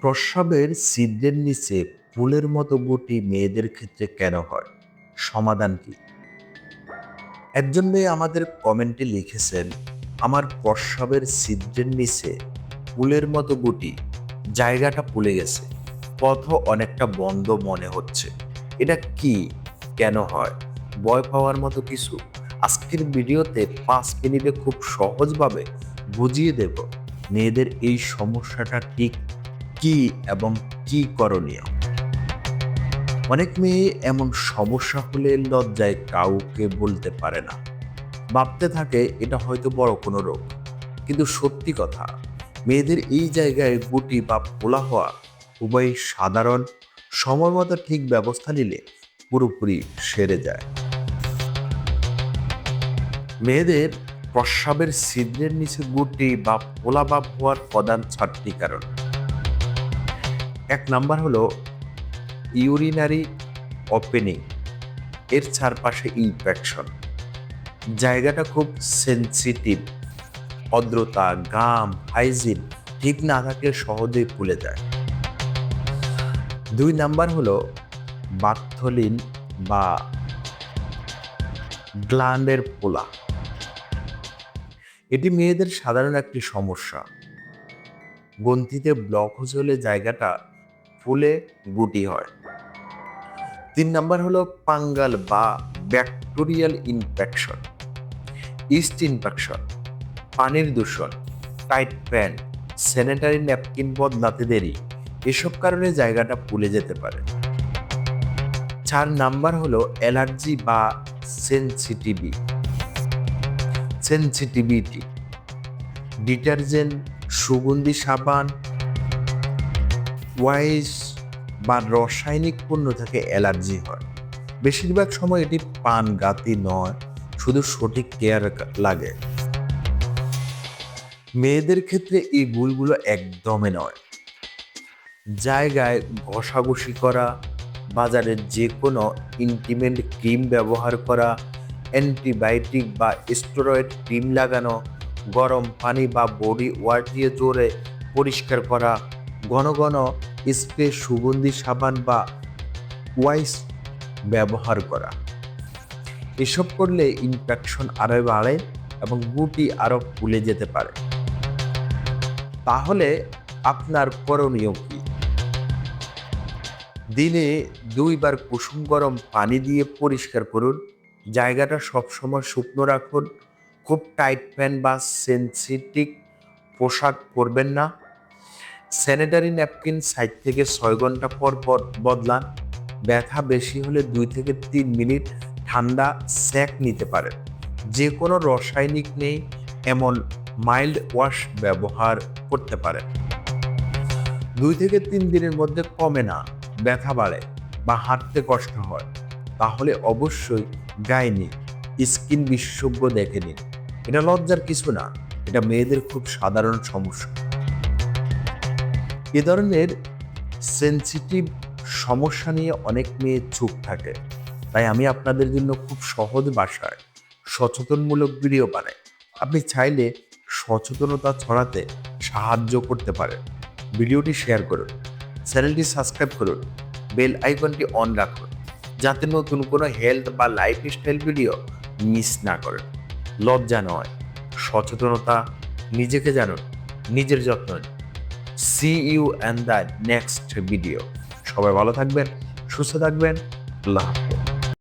প্রস্রাবের ছিদ্রের নিচে ফুলের মতো গুটি মেয়েদের ক্ষেত্রে কেন হয়? সমাধান কি? একজন মেয়ে আমাদের কমেন্টে লিখেছেন, আমার প্রস্রাবের ছিদ্রের নিচে ফুলের মতো গুটি, জায়গাটা ফুলে গেছে। পথ অনেকটা বন্ধ মনে হচ্ছে। এটা কি কেন হয়? ভয় পাওয়ার মতো কিছু? আজকের ভিডিওতে পাঁচ মিনিটে খুব সহজভাবে বুঝিয়ে দেব। মেয়েদের এই সমস্যাটা ঠিক কি এবং কি করণীয়? অনেক মেয়ে এমন সমস্যা হলে লজ্জায় কাউকে বলতে পারে না। ভাবতে থাকে এটা হয়তো বড় কোনো রোগ। কিন্তু সত্যি কথা, মেয়েদের এই জায়গায় গুটি বা পোলা হওয়া উভয় সাধারণ, সময় মতো ঠিক ব্যবস্থা নিলে পুরোপুরি সেরে যায়। মেয়েদের প্রস্রাবের ছিদ্রের নিচে গুটি বা পোলা ভাব হওয়ার প্রধান চারটি কারণ। এক নাম্বার হলো ইউরিনারি ওপেনিং এর চারপাশে ইনফেকশন জায়গাটা খুব সেন্সিটিভ অদ্রতা গাম হাইজিন ঠিক না থাকলে সহজেই ফুলে যায়। দুই নাম্বার হলো বাথলিন বা গ্ল্যান্ডের পোলা। এটি মেয়েদের সাধারণ একটি সমস্যা। গ্রন্থিতে ব্লক হলে জায়গাটা ফুলে গুটি হয়। তিন নাম্বার হলো পাঙ্গাল বা ব্যাকটেরিয়াল ইনফেকশন। ইস্ট ইনফেকশন, পানির দূষণ, টাইট প্যান্ট, স্যানিটারি ন্যাপকিন বদলাতে দেরি, এসব কারণে জায়গাটা ফুলে যেতে পারে। চার নাম্বার হলো অ্যালার্জি বা সেন্সিটিভি। সেন্সিটিভিটি, ডিটারজেন্ট, সুগন্ধি, সাবান ওয়াইস বা রাসায়নিক পণ্য থেকে অ্যালার্জি হয়। বেশিরভাগ সময় এটি পান গাতি নয়, শুধু সঠিক কেয়ার লাগে। মেয়েদের ক্ষেত্রে এই ভুলগুলো একদমই নয়। জায়গায় ঘষাঘষি করা বাজারের যে কোনো ইন্টিমেন্ট ক্রিম ব্যবহার করা অ্যান্টিবায়োটিক বা স্টেরয়েড ক্রিম লাগানো, গরম পানি বা বডি ওয়াশ দিয়ে জোরে পরিষ্কার করা, ঘন ঘন স্প্রে, সুগন্ধি সাবান বা ওয়াইস ব্যবহার করা। এসব করলে ইনফেকশন আরও বাড়ে এবং গুটি আরও ফুলে যেতে পারে। তাহলে আপনার করণীয় কি? দিনে দুইবার কুসুম গরম পানি দিয়ে পরিষ্কার করুন। জায়গাটা সবসময় শুকনো রাখুন। খুব টাইট প্যান্ট বা সেন্সিটিভ পোশাক পরবেন না। স্যানিটারি ন্যাপকিন সাইড থেকে ছয় ঘণ্টা পর পর বদলান। ব্যথা বেশি হলে দুই থেকে তিন মিনিট ঠান্ডা স্যাক নিতে পারেন। যে কোনো রাসায়নিক নেই, এমন মাইল্ড ওয়াশ ব্যবহার করতে পারেন। দুই থেকে তিন দিনের মধ্যে কমে না, ব্যথা বাড়ে বা হাঁটতে কষ্ট হয়। তাহলে অবশ্যই গাইনি, স্কিন বিশেষজ্ঞ দেখে নিন। এটা লজ্জার কিছু না, এটা মেয়েদের খুব সাধারণ সমস্যা। এ ধরনের সেন্সিটিভ সমস্যা নিয়ে অনেক মেয়ে চুপ থাকে। তাই আমি আপনাদের জন্য খুব সহজ ভাষায় সচেতনমূলক ভিডিও বানাই। আপনি চাইলে সচেতনতা ছড়াতে সাহায্য করতে পারেন। ভিডিওটি শেয়ার করুন। চ্যানেলটি সাবস্ক্রাইব করুন। বেল আইকনটি অন রাখুন। যাতে নতুন কোনো হেলথ বা লাইফস্টাইল ভিডিও মিস না করেন। লজ্জা নয়। সচেতনতা নিজেকে জানুন। নিজের যত্ন নিন। See you and the next video সবাই ভালো থাকবেন সুস্থ থাকবেন আল্লাহ হাফেজ।